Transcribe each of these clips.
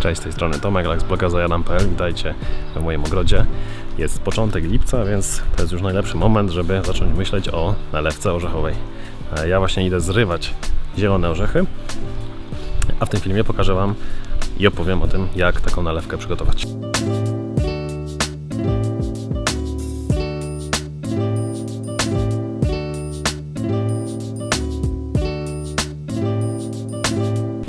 Cześć, z tej strony Tomek, Laks bloga zajadam.pl. Witajcie w moim ogrodzie. Jest początek lipca, więc to jest już najlepszy moment, żeby zacząć myśleć o nalewce orzechowej. E, Ja właśnie idę zrywać zielone orzechy, a w tym filmie pokażę Wam i opowiem o tym, jak taką nalewkę przygotować.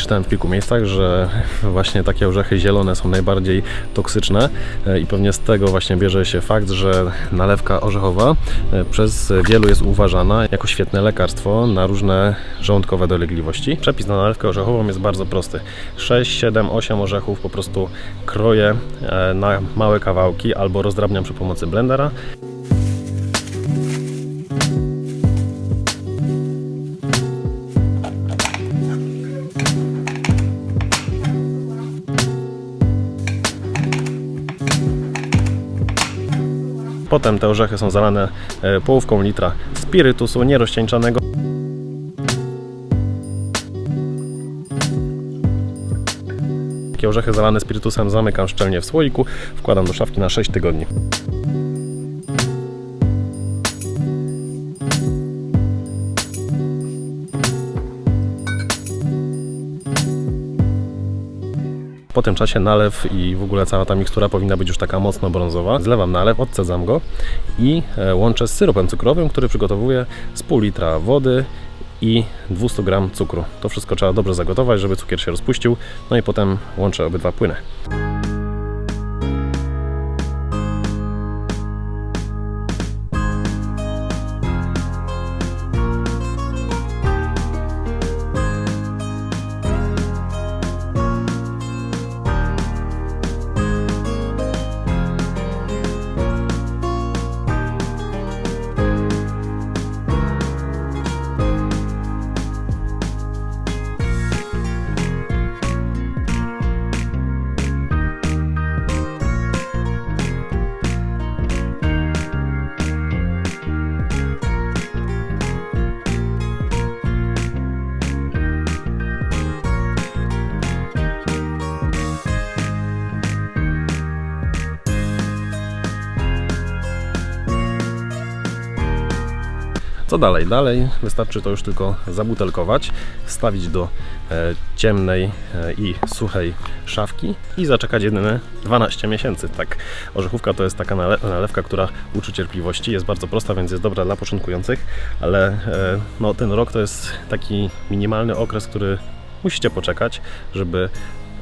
Czytałem w kilku miejscach, że właśnie takie orzechy zielone są najbardziej toksyczne e, i pewnie z tego właśnie bierze się fakt, że nalewka orzechowa e, przez wielu jest uważana jako świetne lekarstwo na różne żołądkowe dolegliwości. Przepis na nalewkę orzechową jest bardzo prosty. 6, 7, 8 orzechów po prostu kroję e, na małe kawałki albo rozdrabniam przy pomocy blendera. Potem te orzechy są zalane e, połówką litra spirytusu nierozcieńczonego. Takie orzechy zalane spirytusem zamykam szczelnie w słoiku, wkładam do szafki na 6 tygodni. Po tym czasie nalew i w ogóle cała ta mikstura powinna być już taka mocno brązowa. Zlewam nalew, odcedzam go i e, łączę z syropem cukrowym, który przygotowuję z pół litra wody i 200 gram cukru. To wszystko trzeba dobrze zagotować, żeby cukier się rozpuścił, no i potem łączę obydwa płyny. Co dalej? Dalej wystarczy to już tylko zabutelkować, wstawić do e, ciemnej e, i suchej szafki i zaczekać jedyne 12 miesięcy. Tak, orzechówka to jest taka nale nalewka, która uczy cierpliwości, jest bardzo prosta, więc jest dobra dla początkujących, ale e, no, ten rok to jest taki minimalny okres, który musicie poczekać, żeby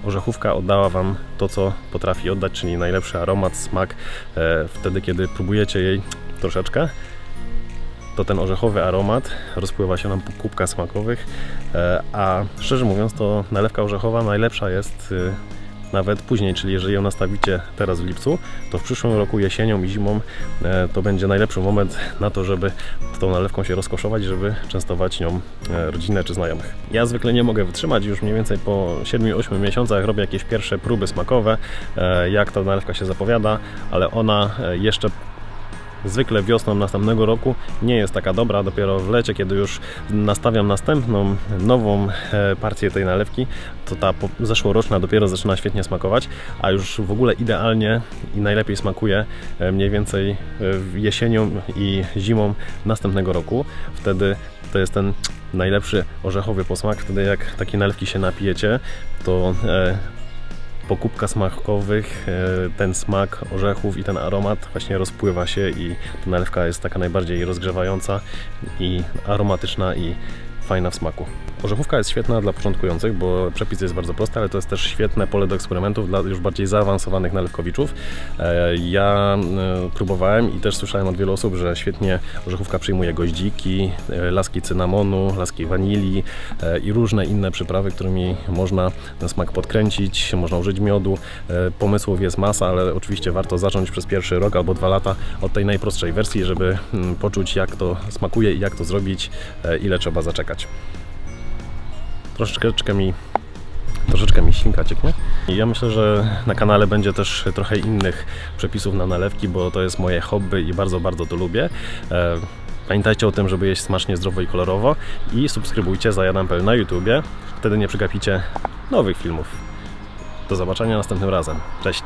orzechówka oddała Wam to, co potrafi oddać, czyli najlepszy aromat, smak, wtedy kiedy próbujecie jej troszeczkę to ten orzechowy aromat rozpływa się nam po kubkach smakowych, e, a szczerze mówiąc to nalewka orzechowa najlepsza jest y, nawet później, czyli jeżeli ją nastawicie teraz w lipcu, to w przyszłym roku jesienią i zimą e, to będzie najlepszy moment na to, żeby tą nalewką się rozkoszować, żeby częstować nią e, rodzinę czy znajomych. Ja zwykle nie mogę wytrzymać, już mniej więcej po 7-8 miesiącach robię jakieś pierwsze próby smakowe, jak ta nalewka się zapowiada, ale ona jeszcze zwykle wiosną następnego roku nie jest taka dobra. Dopiero w lecie, kiedy już nastawiam następną, nową e, partię tej nalewki, to ta zeszłoroczna dopiero zaczyna świetnie smakować, a już w ogóle idealnie i najlepiej smakuje e, mniej więcej e, jesienią i zimą następnego roku. Wtedy to jest ten najlepszy orzechowy posmak. Wtedy jak takie nalewki się napijecie, to po kubkach smakowych e, ten smak orzechów i ten aromat właśnie rozpływa się i ta nalewka jest taka najbardziej rozgrzewająca i aromatyczna i fajna w smaku. Orzechówka jest świetna dla początkujących, bo przepis jest bardzo prosty, ale to jest też świetne pole do eksperymentów dla już bardziej zaawansowanych nalewkowiczów. E, Ja e, próbowałem i też słyszałem od wielu osób, że świetnie orzechówka przyjmuje goździki, e, laski cynamonu, laski wanilii i różne inne przyprawy, którymi można ten smak podkręcić, można użyć miodu. Pomysłów jest masa, ale oczywiście warto zacząć przez pierwszy rok albo dwa lata od tej najprostszej wersji, żeby mm, poczuć jak to smakuje i jak to zrobić, ile trzeba zaczekać. Troszeczkę mi troszeczkę mi ślinka cieknie. I ja myślę, że na kanale będzie też trochę innych przepisów na nalewki, bo to jest moje hobby i bardzo, bardzo to lubię. E, Pamiętajcie o tym, żeby jeść smacznie, zdrowo i kolorowo i subskrybujcie Zajadam.pl na YouTubie. Wtedy nie przegapicie nowych filmów. Do zobaczenia następnym razem. Cześć!